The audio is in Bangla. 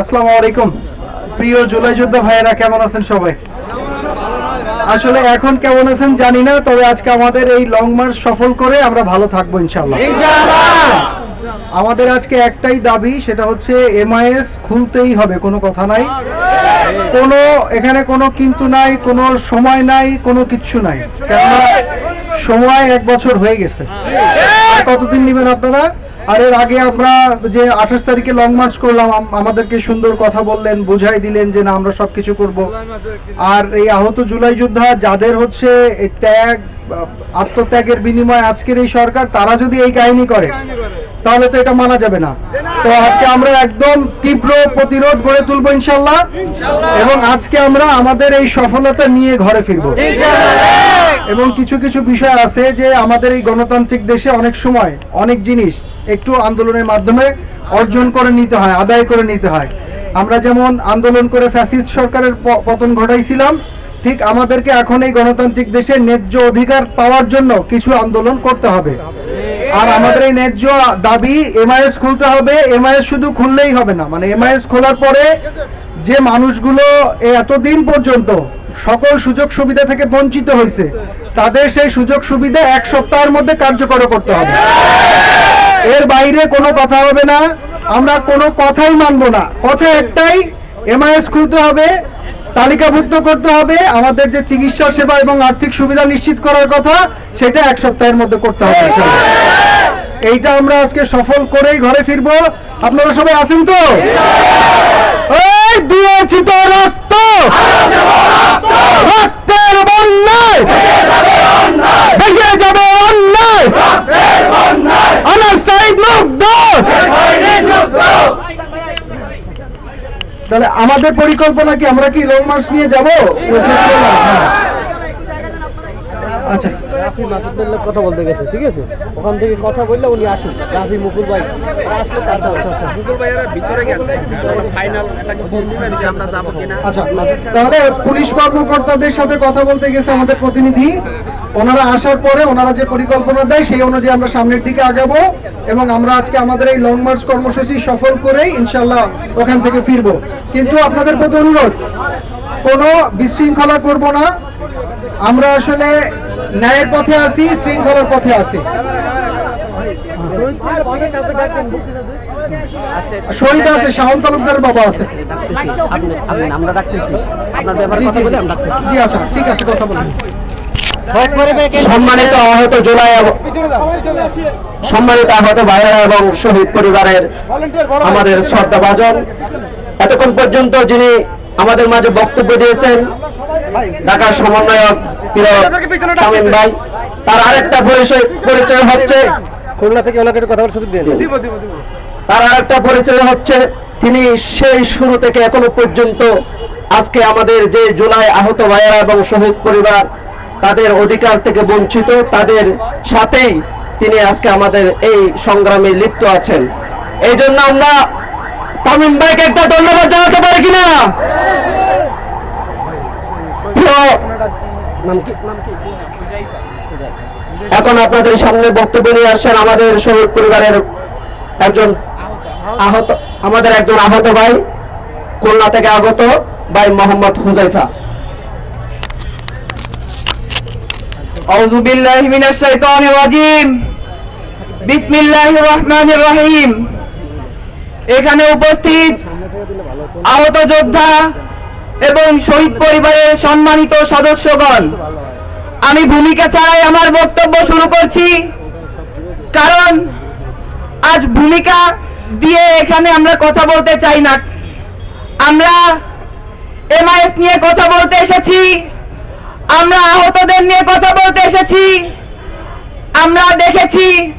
আসসালামু আলাইকুম। প্রিয় জুলাই যোদ্ধা ভাইয়েরা কেমন আছেন সবাই? আসলে এখন কেমন আছেন জানি না তবে আজকে আমাদের এই লং মার্চ সফল করে আমরা ভালো থাকব ইনশাল্লাহ আমাদের আজকে একটাই দাবি সেটা হচ্ছে এমআইএস খুলতেই হবে কোনো কথা নাই। কোনো এখানে কোনো কিন্তু নাই কোনো সময় নাই কোনো কিচ্ছু নাই। কেননা সময় এক বছর হয়ে গেছে। কতদিন নেবেন আপনারা? আর এর আগে আমরা যে আঠাশ তারিখে লং মার্চ করলাম, আম- আমাদেরকে সুন্দর কথা বললেন, বুঝাই দিলেন যে না, আমরা সবকিছু করব। আর এই আহত জুলাই যোদ্ধা যাদের হচ্ছে ত্যাগ, আত্মত্যাগের বিনিময়ে আজকের এই সরকার, তারা যদি এই কাহিনী করে, তাহলে তো এটা মানা যাবে না। তো আজকে আমরা একদম তীব্র প্রতিরোধ গড়ে তুলবো ইনশাল্লাহ। এবং আজকে আমরা আমাদের এই সফলতা নিয়ে ঘরে ফিরবো। এবং কিছু কিছু বিষয় আছে যে আমাদের এই গণতান্ত্রিক দেশে অনেক সময় অনেক জিনিস একটু আন্দোলনের মাধ্যমে অর্জন করে নিতে হয়, আদায় করে নিতে হয়। আমরা যেমন আন্দোলন করে ফ্যাসিস্ট সরকারের পতন ঘটাইছিলাম, ঠিক আমাদেরকে এখন এই গণতান্ত্রিক দেশে ন্যায্য অধিকার পাওয়ার জন্য কিছু আন্দোলন করতে হবে। আর আমাদের এই ন্যায্য দাবি এমআইএস খুলতে হবে, এমআইএস শুধু খুললেই হবে না মানে এমআইএস খোলার পরে যে মানুষগুলো এতদিন পর্যন্ত সকল সুযোগ সুবিধা থেকে বঞ্চিত হয়েছে, তাদের সেই সুযোগ সুবিধা এক সপ্তাহের মধ্যে কার্যকর করতে হবে। এর বাইরে কোনো কথা হবে না, আমরা কোনো কথাই মানবো না। কথা একটাই এমআইএস খুলতে হবে, তালিকাভুক্ত করতে হবে, আমাদের যে চিকিৎসা সেবা এবং আর্থিক সুবিধা নিশ্চিত করার কথা, সেটা এক সপ্তাহের মধ্যে করতে হবে এইটা আমরা আজকে সফল করেই ঘরে ফিরবো। আপনারা সবাই আছেন তো? রক্ত তাহলে আমাদের পরিকল্পনা কি? আমরা কি লং মার্চ নিয়ে যাব? আচ্ছা। রাফি মাসুদ কথা বলতে গেছে ঠিক আছে? ওখান থেকে কথা বললে উনি আসুন রাফি মুকুল ভাই আসলে আচ্ছা আচ্ছা আচ্ছা। মুকুল ভিতরে গেছে। ফাইনাল এটাকে ফোন দিবেন যে আমরা যাব কিনা। আচ্ছা। তাহলে পুলিশ কর্মকর্তাদের সাথে কথা বলতে গেছে আমাদের প্রতিনিধি। ওনারা আসার পরে ওনারা যে পরিকল্পনা দেয় সেই অনুযায়ী আমরা সামনের দিকে আগাবো এবং আমরা আজকে আমাদের এই লং মার্চ কর্মসূচি সফল করেই ইনশাল্লাহ ওখান থেকে ফিরবো। কিন্তু আপনাদের প্রতি অনুরোধ কোনো বিশৃঙ্খলা করব না। আমরা আসলে ন্যায়ের পথে আছি শৃঙ্খলার পথে আছি। শহীদ আছে শাহন তালুকদার বাবা আছে। আমরা ডাকতেছি। আপনার ব্যাপারে কথা বলে আমরা ডাকতেছি। জি আচ্ছা ঠিক আছে কথা বলুন। সম্মানিত আহত জুলাই সম্মানিত আহত ভাইয়েরা এবং শহীদ পরিবারের আমাদের শ্রদ্ধাভাজন। এতক্ষণ পর্যন্ত যিনি আমাদের মাঝে বক্তব্য দিয়েছেন ঢাকার সমন্বয়ক প্রিয় তামিম ভাই তার আরেকটা পরিচয় পরিচয় হচ্ছে খুলনা থেকে ওনাকে একটু কথা বলার সুযোগ তার আরেকটা পরিচয় হচ্ছে তিনি সেই শুরু থেকে এখনও পর্যন্ত আজকে আমাদের যে জুলাই আহত ভাইয়েরা এবং শহীদ পরিবার তাদের অধিকার থেকে বঞ্চিত, তাদের সাথেই তিনি আজকে আমাদের এই সংগ্রামে লিপ্ত আছেন। এই জন্য আমরা তামিম ভাইকে একটা ধন্যবাদ জানাতে পারি কিনা? এখন আপনাদের সামনে বক্তব্য নিয়ে আসছেন আমাদের শহীদ পরিবারের একজন আহত, আমাদের একজন আহত ভাই, খুলনা থেকে আগত ভাই মোহাম্মদ হুজাইফা। আউযু বিল্লাহি মিনাশ শাইতানির রাজিম। বিসমিল্লাহির রহমানির রহিম। এখানে উপস্থিত আহত যোদ্ধা এবং শহীদ পরিবারের সম্মানিত সদস্যগণ, আমি ভূমিকা চাই আমার বক্তব্য শুরু করছি। কারণ আজ ভূমিকা দিয়ে এখানে আমরা কথা বলতে চাই না। আমরা এমআইএস নিয়ে কথা বলতে এসেছি। আমরা আহতদের নিয়ে কথা বলতে এসেছি। আমরা দেখেছি।